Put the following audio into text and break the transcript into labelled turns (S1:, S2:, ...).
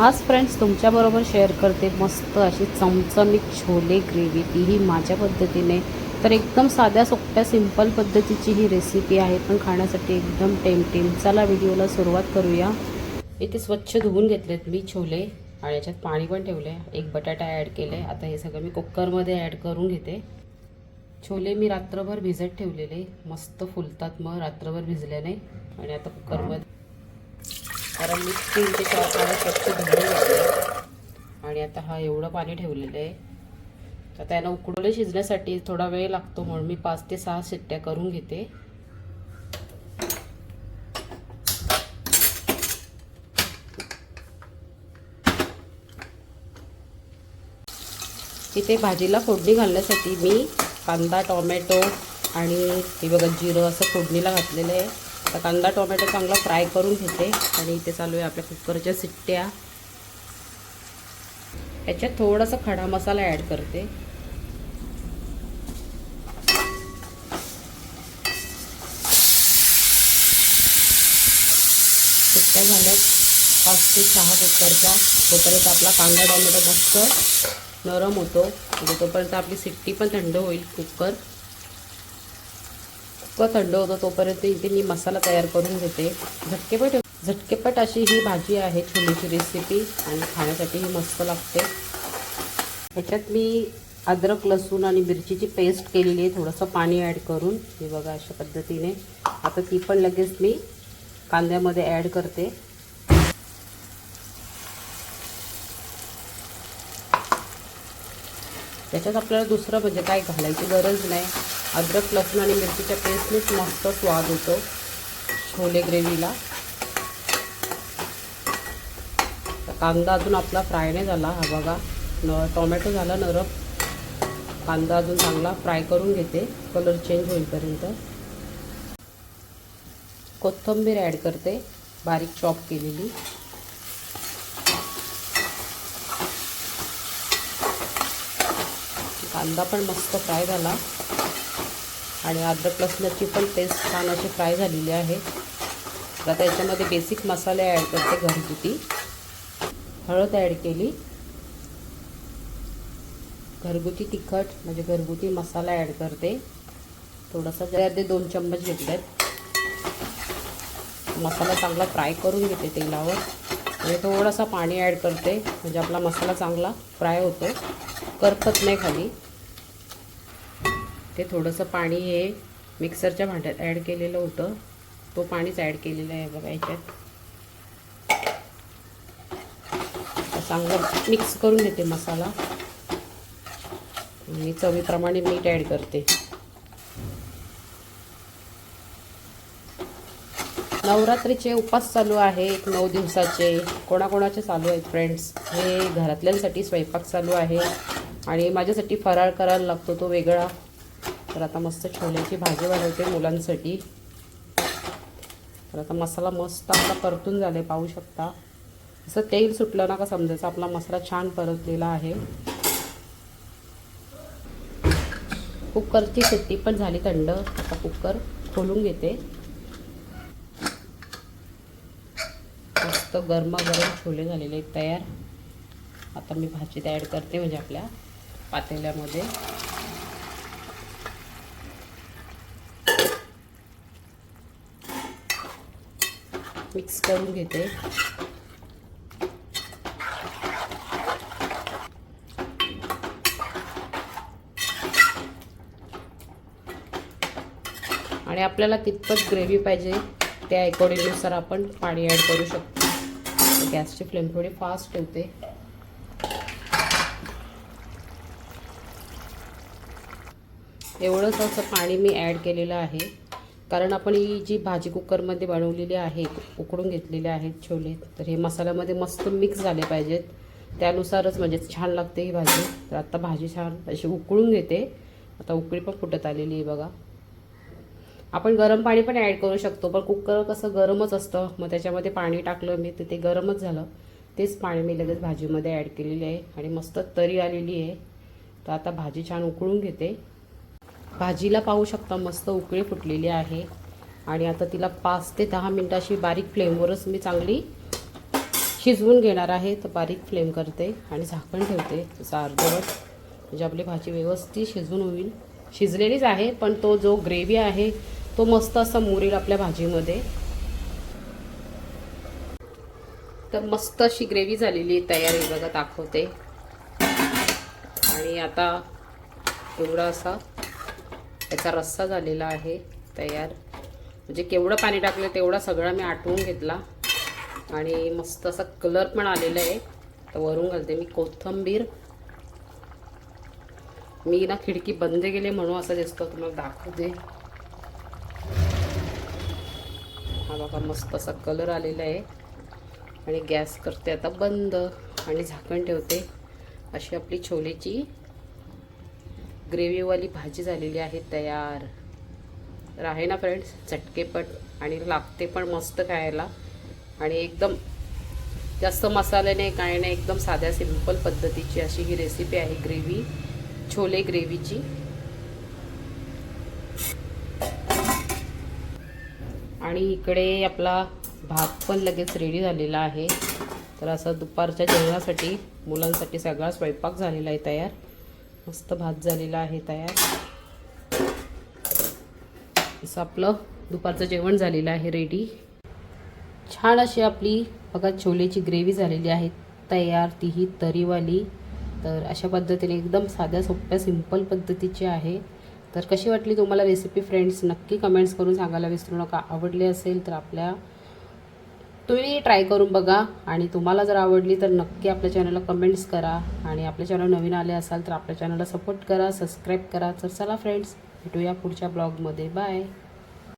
S1: आज फ्रेंड्स तुमच्याबरोबर शेअर करते. मस्त अशी चमचमीत छोले ग्रेव्ही तीही माझ्या पद्धतीने. तर एकदम साध्या सोप्या सिंपल पद्धतीची ही रेसिपी आहे. पण खाण्यासाठी एकदम टेमटेम. चला व्हिडिओला सुरुवात करूया. इथे स्वच्छ धुवून घेतलेत मी छोले. आणि याच्यात पाणी पण ठेवले एक बटाटा ॲड केले आता हे सगळं मी कुकरमध्ये ॲड करून घेते. छोले मी रात्रभर भिजत ठेवलेले. मस्त फुलतात मग रात्रभर भिजल्याने. आणि आता कुकरमध्ये कारण मी तीन ते चार पाणी स्वच्छ धुवून घेतले. आणि आता हा एवढं पाणी ठेवलेलं आहे. तर त्यानं उकडवले शिजण्यासाठी थोडा वेळ लागतो म्हणून मी पाच ते सहा शिट्ट्या करून घेते. इथे भाजीला फोडणी घालण्यासाठी मी कांदा टोमॅटो आणि हे बघा जिरं असं फोडणीला घातलेलं आहे. आता कांदा टोमॅटो चांगला फ्राय करून घेते. आणि इथे चालू आहे आपल्या कुकरच्या सिट्ट्या. याच्यात थोडासा खडा मसाला ॲड करते. सिट्ट्या झाल्यात पाच ते सहा कुकरच्या. तोपर्यंत आपला कांदा टोमॅटो मस्त नरम होतो. तोपर्यंत आपली सिट्टी पण थंड होईल कुकर. इतकं थंड होतो तोपर्यंत इथे मी मसाला तयार करून घेते. झटकेपट झटकेपट अशी ही भाजी आहे छोलीची रेसिपी आणि खाण्यासाठी ही मस्त लागते. ह्याच्यात मी अद्रक लसूण आणि मिरचीची पेस्ट केलेली आहे. थोडंसं पाणी ॲड करून. हे बघा अशा पद्धतीने. आता ती पण लगेच मी कांद्यामध्ये ॲड करते. त्याच्यात आपल्याला दुसरं म्हणजे काय घालायची गरज नाही. अद्रक लसूण आणि मिरचीच्या पेस्टनेच मस्त स्वाद होतो छोले ग्रेव्हीला. कांदा अजून आपला फ्राय नाही झाला. हा बघा न टोमॅटो झाला नरम. कांदा अजून चांगला फ्राय करून घेते. कलर चेंज होईपर्यंत. कोथिंबीर ॲड करते. बारीक चॉप केलेली. कांदा पण मस्त फ्राय झाला. आणि अद्रक लसणाची पण पेस्ट छान अशी फ्राय झालेली आहे. आता याच्यामध्ये बेसिक मसाले ॲड करते घरगुती. हळद ॲड केली. घरगुती तिखट म्हणजे घरगुती मसाला ॲड करते. थोडासा अर्धे दोन चम्मच घेतलेत. मसाला चांगला फ्राय करून घेते तेलावर. आणि थोडासा पाणी ॲड करते म्हणजे आपला मसाला चांगला फ्राय होतो. करपत नाही खाली. ते थोडंसं पाणी हे मिक्सरच्या भांड्यात ॲड केलेलं होतं. तो पाणीच ॲड केलेलं आहे बघा याच्यात. चांगलं मिक्स करून घेते मसाला. आणि चवीप्रमाणे मीठ ॲड करते. नवरात्रीचे उपास चालू आहेत नऊ दिवसाचे. कोणाकोणाचे चालू आहेत फ्रेंड्स हे घरातल्यांसाठी स्वयंपाक चालू आहे. आणि माझ्यासाठी फराळ करायला लागतो तो वेगळा. तर आता मस्त छोल्याची भाजी वाढवते मुलांसाठी. तर आता मसाला मस्त आपला परतून झाले पाहू शकता. असं तेल सुटलं ना का समजायचं आपला मसाला छान परतलेला आहे. कुकरची शिट्टी पण झाली थंड. आता कुकर खोलून घेते. मस्त गरमागरम छोले झालेले आहेत तयार. आता मी भाजीत ॲड करते म्हणजे आपल्या पातेल्यामध्ये. मिक्स करून घेते. आणि आपल्याला कितपत ग्रेव्ही पाहिजे त्या अकॉर्डिंगनुसार आपण पाणी ॲड करू शकतो. गॅसची फ्लेम थोडी फास्ट ठेवते. एवढंच असं पाणी मी ॲड केलेलं आहे. कारण आपण ही जी भाजी कुकरमध्ये बनवलेली आहे उकडून घेतलेले आहेत छोले तर हे मसाल्यामध्ये मस्त मिक्स झाले पाहिजेत. त्यानुसारच म्हणजे छान लागते ही भाजी. तर आता भाजी छान अशी उकळून घेते. आता उकळी पण फुटत आलेली आहे बघा. आपण गरम पाणी पण ॲड करू शकतो पण कुकर कसं गरमच असतं. मग त्याच्यामध्ये पाणी टाकलं मी तर ते गरमच झालं. तेच पाणी मी लगेच भाजीमध्ये ॲड केलेले आहे आणि मस्त तरी आलेली आहे. तर आता भाजी छान उकळून घेते. भाजीला पाहू शकता मस्त उकळी फुटलेली आहे. आणि आता तिला पाच ते दहा मिनटं अशी बारीक फ्लेमवरच मी चांगली शिजवून घेणार आहे. तर बारीक फ्लेम करते आणि झाकण ठेवते जसं अर्धवट. म्हणजे आपली भाजी व्यवस्थित शिजून होईल. शिजलेलीच आहे पण तो जो ग्रेव्ही आहे तो मस्त असा मुरेल आपल्या भाजीमध्ये. तर मस्त अशी ग्रेव्ही झालेली तयार आहे बघा दाखवते. आणि आता एवढा असा त्याचा रस्सा झालेला आहे तयार. म्हणजे केवढं पाणी टाकलं तेवढा सगळा मी आटवून घेतला. आणि मस्त असा कलर पण आलेला आहे. तर वरून घालते मी कोथिंबीर. मी ना खिडकी बंद केली म्हणून असं दिसतो तुम्हाला दाखवू दे हा बघा मस्त असा कलर आलेला आहे. आणि गॅस करते आता बंद. आणि झाकण ठेवते. अशी आपली छोलेची ग्रेव्हीवाली भाजी झालेली आहे तयार. तर आहे ना फ्रेंड्स चटकेपट आणि लागते पण मस्त खायला. आणि एकदम जास्त मसाले नाही काय नाही एकदम साध्या सिंपल पद्धतीची अशी ही रेसिपी आहे ग्रेव्ही छोले ग्रेव्हीची. आणि इकडे आपला भात पण लगेच रेडी झालेला आहे. तर असं दुपारच्या जेवणासाठी मुलांसाठी सगळा स्वयंपाक झालेला आहे तयार. मस्त भात झालेला आहे तयार. असं आपलं दुपारचं जेवण झालेलं आहे रेडी छान अशी आपली बघा छोलेची ग्रेव्ही झालेली आहे. तयार तीही तरीवाली. तर अशा पद्धतीने एकदम साध्या सोप्या सिंपल पद्धतीची आहे. तर कशी वाटली तुम्हाला रेसिपी फ्रेंड्स नक्की कमेंट्स करून सांगायला विसरू नका. आवडली असेल तर आपल्या तुम्ही ट्राय करून बघा. आणि तुम्हाला जर आवडली तर नक्की आपल्या चॅनलला कमेंट्स करा. आणि आपल्या चॅनल नवीन आले असाल तर आपल्या चॅनलला सपोर्ट करा सबस्क्राईब करा. तर चला फ्रेंड्स भेटूया पुढच्या ब्लॉगमध्ये बाय